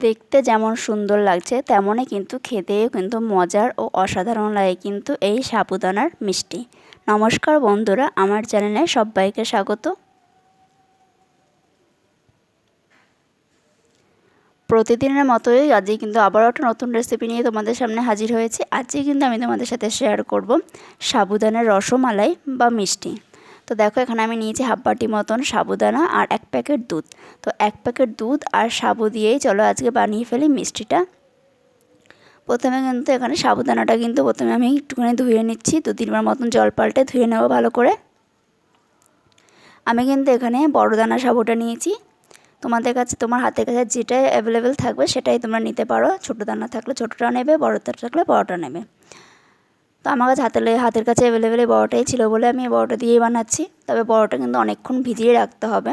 দেখতে যেমন সুন্দর লাগছে, তেমনই কিন্তু খেতেও কিন্তু মজার ও অসাধারণ লাগে কিন্তু এই সাবুদানার মিষ্টি। নমস্কার বন্ধুরা, আমার চ্যানেলে সবাইকে স্বাগত। প্রতিদিনের মতোই আজকে কিন্তু আবারও একটা নতুন রেসিপি নিয়ে তোমাদের সামনে হাজির হয়েছি। আজকে কিন্তু আমি তোমাদের সাথে শেয়ার করব সাবুদানার রসমালাই বা মিষ্টি। তো দেখো, এখানে আমি নিয়েছি হাফ বাটি মতন সাবুদানা আর এক প্যাকেট দুধ। তো এক প্যাকেট দুধ আর সাবু দিয়েই চলো আজকে বানিয়ে ফেলি মিষ্টিটা। প্রথমে কিন্তু এখানে সাবুদানাটা কিন্তু প্রথমে আমি একটুখানি ধুয়ে নিচ্ছি দু তিনবার মতন জল পাল্টে ধুয়ে নেব ভালো করে। আমি কিন্তু এখানে বড় দানা সাবুটা নিয়েছি। তোমাদের কাছে, তোমার হাতের কাছে যেটা অ্যাভেলেবেল থাকবে সেটাই তোমরা নিতে পারো। ছোটো দানা থাকলে ছোটোটা নেবে বড়টা থাকলে বড়টা নেবে। তো আমার কাছে হাতের হাতের কাছে অ্যাভেলেবেল এই বড়টাই ছিল বলে আমি এই বড়োটা দিয়েই বানাচ্ছি। তবে বড়োটা কিন্তু অনেকক্ষণ ভিজিয়ে রাখতে হবে।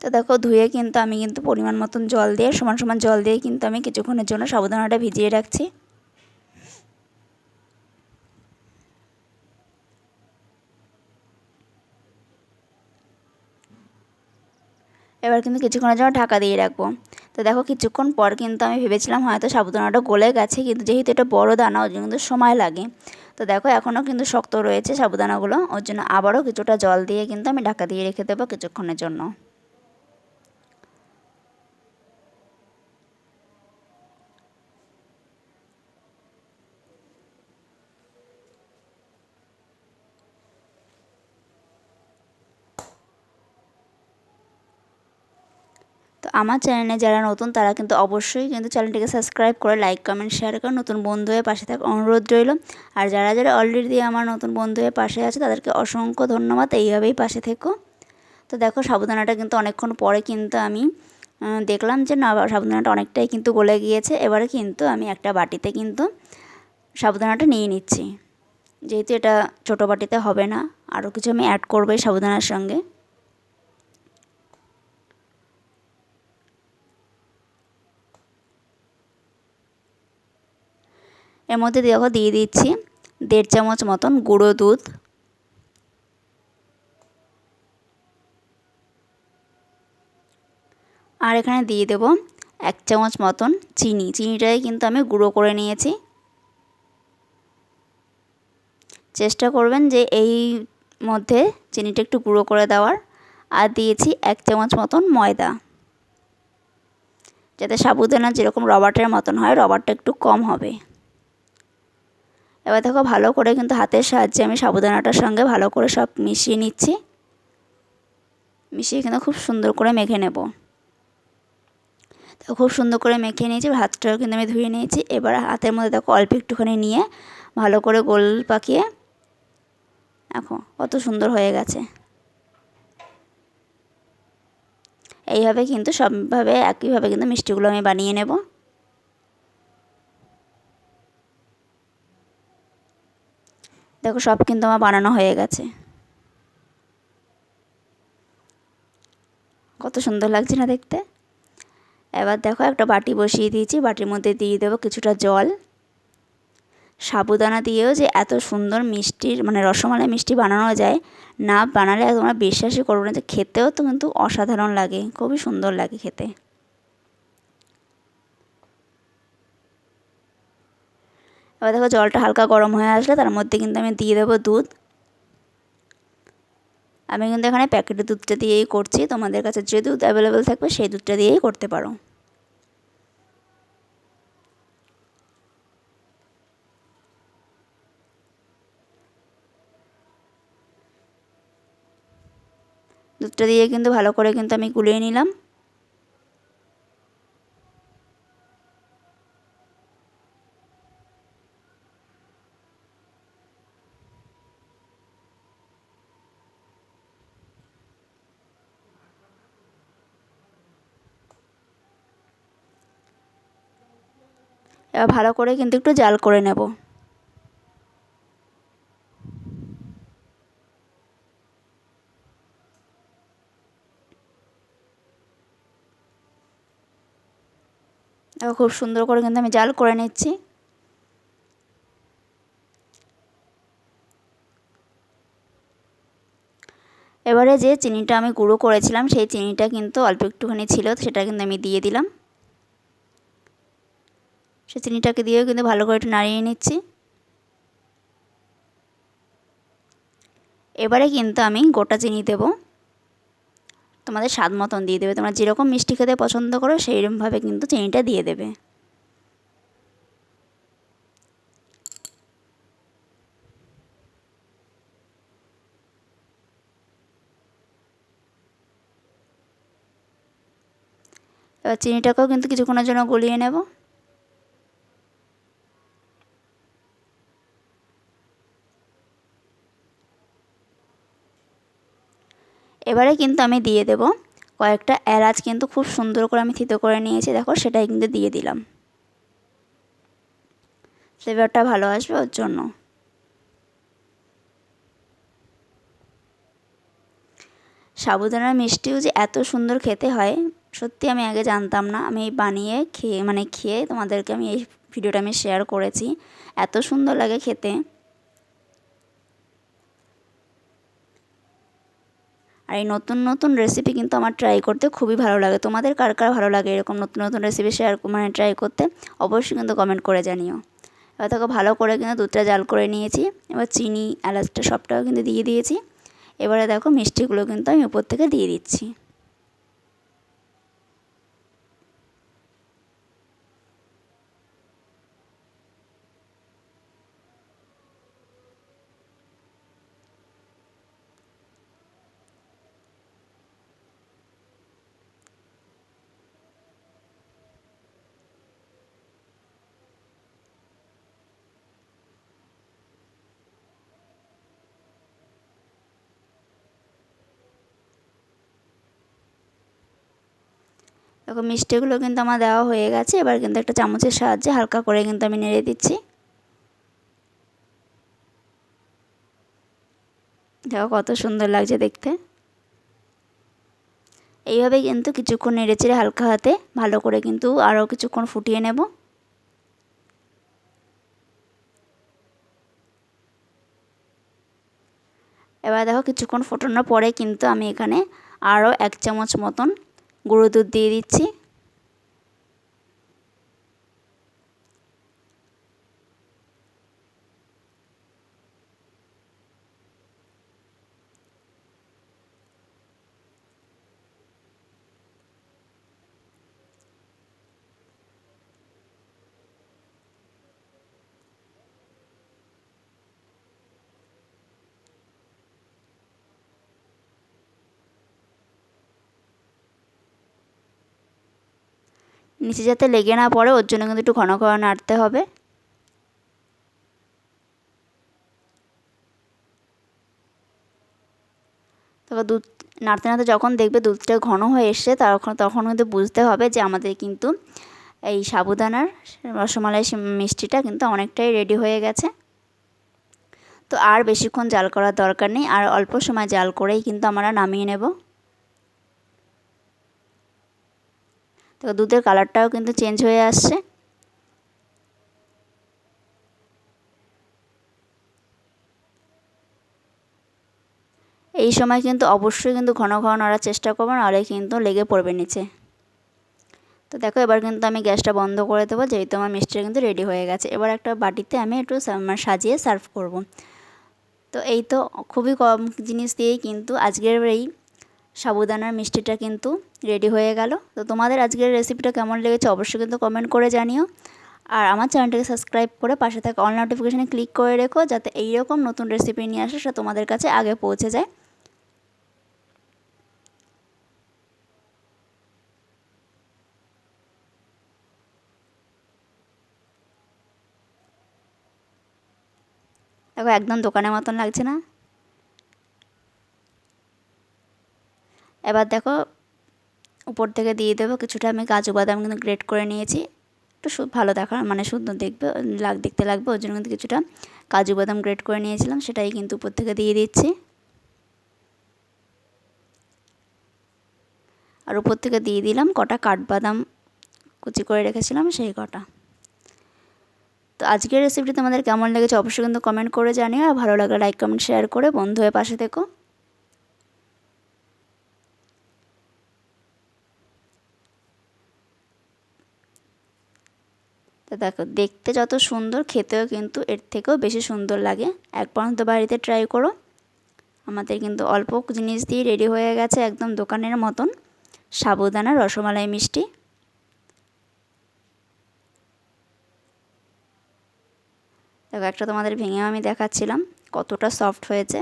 তো দেখো ধুয়ে কিন্তু আমি কিন্তু পরিমাণ মতন জল দিয়ে, সমান সমান জল দিয়ে কিন্তু আমি কিছুক্ষণের জন্য সাবধানটা ভিজিয়ে রাখছি। এবার কিন্তু কিছুক্ষণের জন্য ঢাকা দিয়ে রাখব। তো দেখো কিছুক্ষণ পর কিন্তু আমি ভেবেছিলাম হয়তো সাবুদানাটা গলে গেছে, কিন্তু যেহেতু এটা বড় দানা, ওর জন্য কিন্তু সময় লাগে। তো দেখো এখনও কিন্তু শক্ত রয়েছে সাবুদানাগুলো, ওর জন্য আবারও কিছুটা জল দিয়ে কিন্তু আমি ঢাকা দিয়ে রেখে দেবো কিছুক্ষণের জন্য। আমার চ্যানেলে যারা নতুন, তারা কিন্তু অবশ্যই কিন্তু চ্যানেলটিকে সাবস্ক্রাইব করে লাইক, কমেন্ট শেয়ার করে নতুন বন্ধু হয়ে পাশে থাকা অনুরোধ রইল। আর যারা যারা অলরেডি আমার নতুন বন্ধু হয়ে পাশে আছে, তাদেরকে অসংখ্য ধন্যবাদ। এইভাবেই পাশে থেকো। তো দেখো সাবুদানাটা কিন্তু অনেকক্ষণ পরে কিন্তু আমি দেখলাম যে না সাবুদানাটা অনেকটাই কিন্তু গলে গিয়েছে। এবারে কিন্তু আমি একটা বাটিতে কিন্তু সাবুদানাটা নিয়ে নিচ্ছি। যেহেতু এটা ছোটো বাটিতে হবে না আরও কিছু আমি অ্যাড করব সাবুদানার সঙ্গে। এর মধ্যে দেখো, দিয়ে দিচ্ছি দেড় চামচ মতন গুঁড়ো দুধ। আর এখানে দিয়ে দেব এক চামচ মতন চিনি। চিনিটাই কিন্তু আমি গুঁড়ো করে নিয়েছি। চেষ্টা করবেন যে এই মধ্যে চিনিটা একটু গুঁড়ো করে দেওয়ার। আর দিয়েছি এক চামচ মতন ময়দা। যাতে সাবুদানা যেরকম রবার্টের মতন হয়, রবারটা একটু কম হবে। এবার দেখো ভালো করে কিন্তু হাতের সাহায্যে আমি সাবুদানাটার সঙ্গে ভালো করে সব মিশিয়ে নিচ্ছি। মিশিয়ে কিন্তু খুব সুন্দর করে মেখে নেব। তো খুব সুন্দর করে মেখে নিয়েছি হাতটাও কিন্তু আমি ধুয়ে নিয়েছি। এবার হাতের মধ্যে দেখো অল্প একটুখানি নিয়ে ভালো করে গোল পাকিয়ে দেখো কত সুন্দর হয়ে গেছে। এইভাবে কিন্তু সবভাবে একইভাবে কিন্তু মিষ্টিগুলো আমি বানিয়ে নেব। দেখো সব কিন্তু আমার বানানো হয়ে গেছে। কত সুন্দর লাগছে না দেখতে? এবার দেখো একটা বাটি বসিয়ে দিয়েছি, বাটির মধ্যে দিয়ে দেবো কিছুটা জল। সাবুদানা দিয়েও যে এত সুন্দর মিষ্টির মানে রসমালাই মিষ্টি বানানো যায়, না বানালে তোমরা বিশ্বাসই করব না যে খেতেও তো কিন্তু অসাধারণ লাগে, খুবই সুন্দর লাগে খেতে। এবার দেখো জলটা হালকা গরম হয়ে আসলে তার মধ্যে কিন্তু আমি দিয়ে দেবো দুধ। আমি কিন্তু এখানে প্যাকেটের দুধটা দিয়েই করছি। তোমাদের কাছে যে দুধ অ্যাভেলেবেল থাকবে সেই দুধটা দিয়েই করতে পারো। দুধটা দিয়ে কিন্তু ভালো করে কিন্তু আমি গুলিয়ে নিলাম। ভালো করে কিন্তু একটু জাল করে নেব। খুব সুন্দর করে কিন্তু আমি জাল করে নিচ্ছি। এবারে যে চিনিটা আমি গুঁড়ো করেছিলাম, সেই চিনিটা কিন্তু অল্প একটুখানি ছিল, সেটা কিন্তু আমি দিয়ে দিলাম। সে চিনিটাকে দিয়েও কিন্তু ভালো করে একটু নাড়িয়ে নিচ্ছি। এবারে কিন্তু আমি গোটা চিনি দেব। তোমাদের স্বাদ মতন দিয়ে দেবে। তোমরা যেরকম মিষ্টি খেতে পছন্দ করো, সেইরকমভাবে কিন্তু চিনিটা দিয়ে দেবে। এবার চিনিটাকেও কিন্তু কিছুক্ষণের জন্য গলিয়ে নেব। এবারে কিন্তু আমি দিয়ে দেব। কয়েকটা এলাচ কিন্তু খুব সুন্দর করে আমি থিতো করে নিয়েছি, দেখো সেটাই কিন্তু দিয়ে দিলাম। ফ্লেভারটা ভালো আসবে ওর জন্য। সাবুদানার মিষ্টিও যে এত সুন্দর খেতে হয়, সত্যি আমি আগে জানতাম না। আমি বানিয়ে খেয়ে মানে খেয়ে তোমাদেরকে আমি এই ভিডিওটা আমি শেয়ার করেছি। এত সুন্দর লাগে খেতে। আর এই নতুন নতুন রেসিপি কিন্তু আমার ট্রাই করতে খুবই ভালো লাগে। তোমাদের কার কার ভালো লাগে এরকম নতুন নতুন রেসিপি শেয়ার মানে ট্রাই করতে? অবশ্যই কিন্তু কমেন্ট করে জানিও। এবার তাকে ভালো করে কিন্তু দুধটা জাল করে নিয়েছি। এবার চিনি, এলাচটা সবটাও কিন্তু দিয়ে দিয়েছি। এবারে দেখো মিষ্টিগুলো কিন্তু আমি উপর থেকে দিয়ে দিচ্ছি। দেখো মিষ্টিগুলো কিন্তু আমার দেওয়া হয়ে গেছে। এবার কিন্তু একটা চামচের সাহায্যে হালকা করে কিন্তু আমি নেড়ে দিচ্ছি। দেখো কত সুন্দর লাগছে দেখতে। এইভাবে কিন্তু কিছুক্ষণ নেড়ে চেড়ে হালকা হাতে ভালো করে কিন্তু আরও কিছুক্ষণ ফুটিয়ে নেব। এবার দেখো কিছুক্ষণ ফোটানোর পরে কিন্তু আমি এখানে আরও এক চামচ মতন গুঁড়ো দুধ দিয়ে দিচ্ছি। নিচে যাতে লেগে না পড়ে, ওর জন্য কিন্তু একটু ঘন ঘন নাড়তে হবে। তবে দুধ, নাড়তে নাড়তে যখন দেখবে দুধটা ঘন হয়ে এসছে, তখন তখন কিন্তু বুঝতে হবে যে আমাদের কিন্তু এই সাবুদানার রসমালাই মিষ্টিটা কিন্তু অনেকটাই রেডি হয়ে গেছে। তো আর বেশিক্ষণ জাল করার দরকার নেই, আর অল্প সময় জাল করেই কিন্তু আমরা নামিয়ে নেব। তো দুধের কালারটাও কিন্তু চেঞ্জ হয়ে আসছে। এই সময় কিন্তু অবশ্যই কিন্তু ঘন ঘন নাড়ার চেষ্টা করব, নাহলে কিন্তু লেগে পড়বে নিচে। তো দেখো, এবার কিন্তু আমি গ্যাসটা বন্ধ করে দেবো, যেহেতু আমার মিষ্টিটা কিন্তু রেডি হয়ে গেছে। এবার একটা বাটিতে আমি একটু মানে সাজিয়ে সার্ভ করব। তো এই তো খুবই কম জিনিস দিয়েই কিন্তু আজকের এই সাবুদানার মিষ্টিটা কিন্তু রেডি হয়ে গেল। তো তোমাদের আজকের রেসিপিটা কেমন লেগেছে অবশ্যই কিন্তু কমেন্ট করে জানিও। আর আমার চ্যানেলটাকে সাবস্ক্রাইব করে পাশে থাকা অল নোটিফিকেশানে ক্লিক করে রেখো যাতে এইরকম নতুন রেসিপি নিয়ে আসে সেটা তোমাদের কাছে আগে পৌঁছে যায়। দেখো একদম দোকানের মতন লাগছে না? এবার দেখো উপর থেকে দিয়ে দেবো কিছুটা। আমি কাজু বাদাম কিন্তু গ্রেট করে নিয়েছি। একটু সু ভালো দেখার মানে সুন্দর দেখবে, লাগ দেখতে লাগবে। ওই জন্য কিন্তু কিছুটা কাজু বাদাম গ্রেট করে নিয়েছিলাম, সেটাই কিন্তু উপর থেকে দিয়ে দিচ্ছি। আর উপর থেকে দিয়ে দিলাম কটা কাঠবাদাম কুচি করে রেখেছিলাম, সেই কটা। তো আজকের রেসিপিটি তোমাদের কেমন লেগেছে অবশ্যই কিন্তু কমেন্ট করে জানিও। আর ভালো লাগলে লাইক কমেন্ট শেয়ার করে বন্ধু হয়ে পাশে থেকো। তো দেখো, দেখতে যত সুন্দর, খেতেও কিন্তু এর থেকেও বেশি সুন্দর লাগে। একবার তো বাড়িতে ট্রাই করো। আমাদের কিন্তু অল্প জিনিস দিয়ে রেডি হয়ে গেছে একদম দোকানের মতন। সাবুদানা, রসমালাই, মিষ্টি। দেখো, একটা তোমাদের ভেঙেও আমি দেখাচ্ছিলাম, কতটা সফট হয়েছে।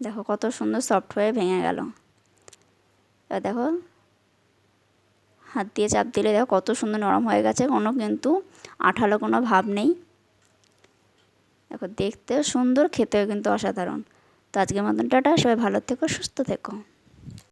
দেখো, কত সুন্দর সফট হয়ে ভেঙে গেল। দেখো হাত দিয়ে চাপ দিলে দেখো কত সুন্দর নরম হয়ে গেছে, কোনো কিন্তু আঠালো কোনো ভাব নেই। দেখো দেখতেও সুন্দর, খেতেও কিন্তু অসাধারণ। তো আজকের মতন টাটা, সবাই ভালো থেকো, সুস্থ থেকো।